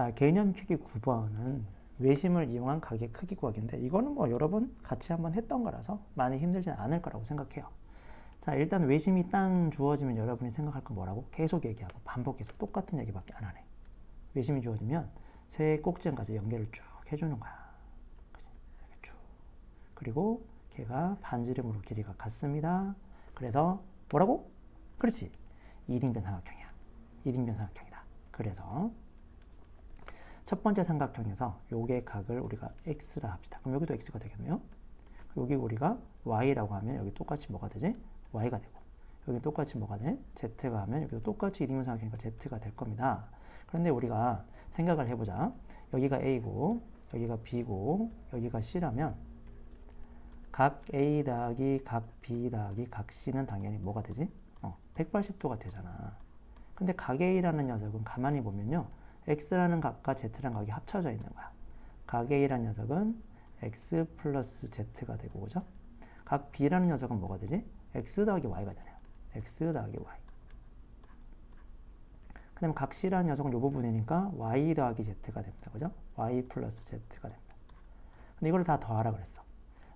자, 개념 크기 9번은 외심을 이용한 가게 크기 구하기인데 이거는 뭐 여러 번 같이 한번 했던 거라서 많이 힘들진 않을 거라고 생각해요. 자, 일단 외심이 땅 주어지면 여러분이 생각할 건 뭐라고? 계속 얘기하고 반복해서 똑같은 얘기밖에 안 하네. 외심이 주어지면 세 꼭지점까지 연결을 쭉 해주는 거야. 그치? 쭉. 그리고 걔가 반지름으로 길이가 같습니다. 그래서 뭐라고? 그렇지. 1인변 삼각형이야. 1인변 삼각형이다. 그래서 첫 번째 삼각형에서 요게 각을 우리가 x라 합시다. 그럼 여기도 x가 되겠네요. 여기 우리가 y라고 하면 여기 똑같이 뭐가 되지? y가 되고 여기 똑같이 뭐가 돼? z가 하면 여기도 똑같이 1인분 삼각형이니까 z가 될 겁니다. 그런데 우리가 생각을 해보자. 여기가 a고 여기가 b고 여기가 c라면 각 a 더하기 각 b 더하기 각 c는 당연히 뭐가 되지? 어, 180도가 되잖아. 근데 각 a라는 녀석은 가만히 보면요. X라는 각과 z라는 각이 합쳐져 있는 거야. 각 a라는 녀석은 x 플러스 z가 되고 그죠? 각 b라는 녀석은 뭐가 되지? x 더하기 y가 되네요. x 더하기 y. 그 다음에 각 c라는 녀석은 이 부분이니까 y 더하기 z가 됩니다. 그죠? y 플러스 z가 됩니다. 근데 이걸 다 더하라 그랬어.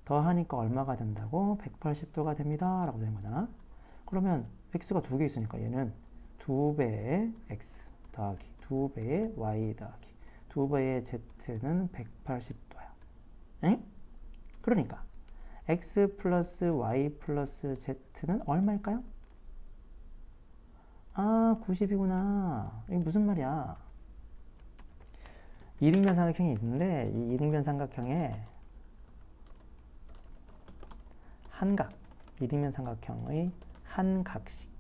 더하니까 얼마가 된다고? 180도가 됩니다. 라고 되는 거잖아. 그러면 x가 두 개 있으니까 얘는 두 배의 x 더하기 두 배의 y 더하기 두 배의 z는 180도야. 응? 그러니까 x 플러스 y 플러스 z는 얼마일까요? 아, 90이구나. 이게 무슨 말이야? 이등변 삼각형이 있는데 이 이등변 삼각형에 한각, 이등변 삼각형의 한 각씩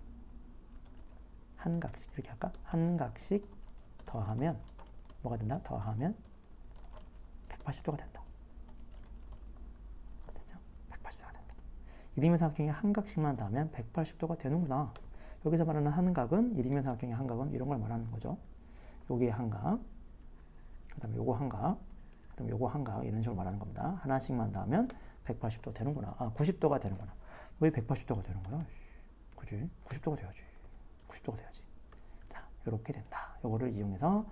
한 각씩 이렇게 할까? 한 각씩 더하면 뭐가 된다? 더하면 180도가 된다. 됐죠? 180도가 된다. 이등변 삼각형에 한 각씩만 더하면 180도가 되는구나. 여기서 말하는 한각은 이등변 삼각형의 한각은 이런 걸 말하는 거죠. 여기에 한각, 그 다음에 요거 한각, 그 다음에 요거 한각 이런 식으로 말하는 겁니다. 하나씩만 더하면 180도 되는구나. 아, 90도가 되는구나. 왜 180도가 되는 거야? 그지? 90도가 돼야지. 90도가 돼야지. 자, 이렇게 된다. 요거를 이용해서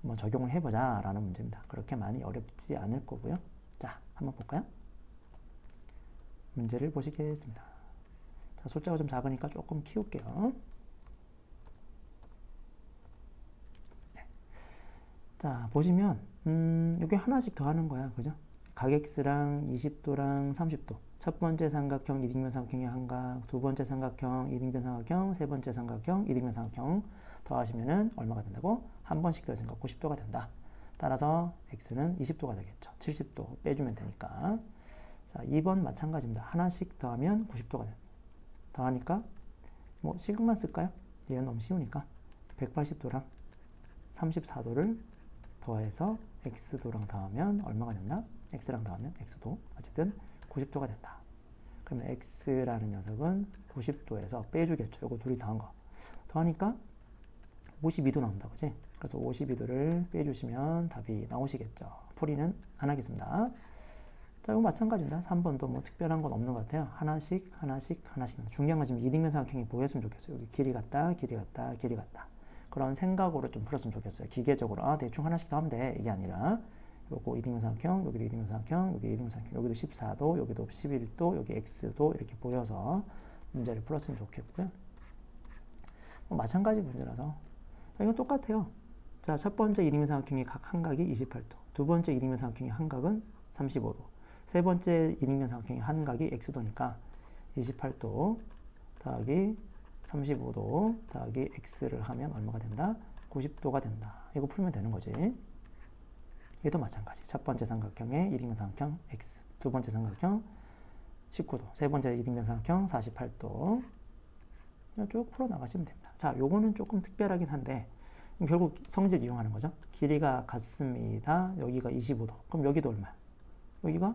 한번 적용을 해보자 라는 문제입니다. 그렇게 많이 어렵지 않을 거고요. 자, 한번 볼까요? 문제를 보시겠습니다. 자, 숫자가 좀 작으니까 조금 키울게요. 네. 자, 보시면, 음, 여기 하나씩 더 하는 거야. 그죠? 가격스랑 20도랑 30도. 첫 번째 삼각형, 이등변 삼각형의 한각, 두 번째 삼각형, 이등변 삼각형, 세 번째 삼각형, 이등변 삼각형 더하시면은 얼마가 된다고? 한 번씩 더해서 90도가 된다. 따라서 x는 20도가 되겠죠. 70도 빼주면 되니까. 자, 2번 마찬가지입니다. 하나씩 더하면 90도가 됩니다. 더하니까 뭐 시그마 쓸까요? 얘는 너무 쉬우니까 180도랑 34도를 더해서 x도랑 더하면 얼마가 된다? x랑 더하면 x도 어쨌든 90도가 된다. 그러면 x라는 녀석은 90도에서 빼주겠죠. 요거 둘이 더한 거. 더하니까 52도 나온다. 그지? 그래서 52도를 빼주시면 답이 나오시겠죠. 풀이는 안 하겠습니다. 자, 이거 마찬가지입니다. 3번도 뭐 특별한 건 없는 것 같아요. 하나씩, 하나씩, 하나씩. 중요한 건 지금 이등변 삼각형이 보였으면 좋겠어요. 여기 길이 같다, 길이 같다, 길이 같다. 그런 생각으로 좀 풀었으면 좋겠어요. 기계적으로, 아, 대충 하나씩 더 하면 돼. 이게 아니라, 요거 이등변 삼각형, 여기도 이등변 삼각형, 여기 이등변 삼각형, 여기도 14도, 여기도 11도, 여기 x도 이렇게 보여서 문제를 풀었으면 좋겠고요. 뭐 마찬가지 문제라서. 자, 이건 똑같아요. 자, 첫 번째 이등변 삼각형의 각 한각이 28도. 두 번째 이등변 삼각형의 한각은 35도. 세 번째 이등변 삼각형의 한각이 x도니까 28도 더하기 35도 더하기 x를 하면 얼마가 된다? 90도가 된다. 이거 풀면 되는 거지. 얘도 마찬가지. 첫 번째 삼각형의 이등변 삼각형 x, 두 번째 삼각형 19도, 세 번째 이등변 삼각형 48도. 그냥 쭉 풀어 나가시면 됩니다. 자, 요거는 조금 특별하긴 한데 결국 성질 이용하는 거죠. 길이가 같습니다. 여기가 25도. 그럼 여기도 얼마야? 여기가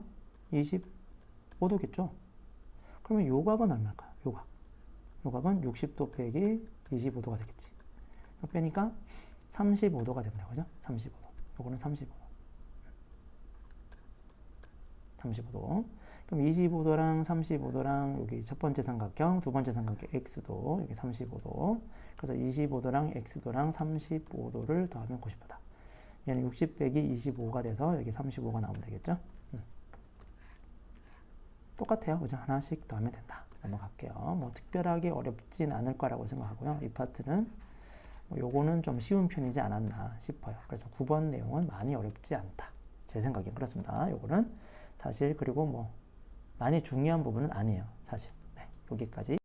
25도겠죠? 그러면 요 값은 얼마일까요? 요 값. 요 값은 60도 빼기 25도가 되겠지. 빼니까 35도가 된다. 그죠? 35도. 요거는 35도. 35도. 그럼 25도랑 35도랑 여기 첫 번째 삼각형, 두 번째 삼각형 x도 여기 35도. 그래서 25도랑 x도랑 35도를 더하면 90도다. 얘는 60 빼기 25가 돼서 여기 35가 나오면 되겠죠? 음. 똑같아요. 그죠? 하나씩 더 하면 된다. 넘어갈게요. 뭐 특별하게 어렵진 않을 거라고 생각하고요. 이 파트는 뭐 요거는 좀 쉬운 편이지 않았나 싶어요. 그래서 9번 내용은 많이 어렵지 않다. 제 생각엔 그렇습니다. 요거는 사실 그리고 뭐 많이 중요한 부분은 아니에요. 사실. 네, 여기까지.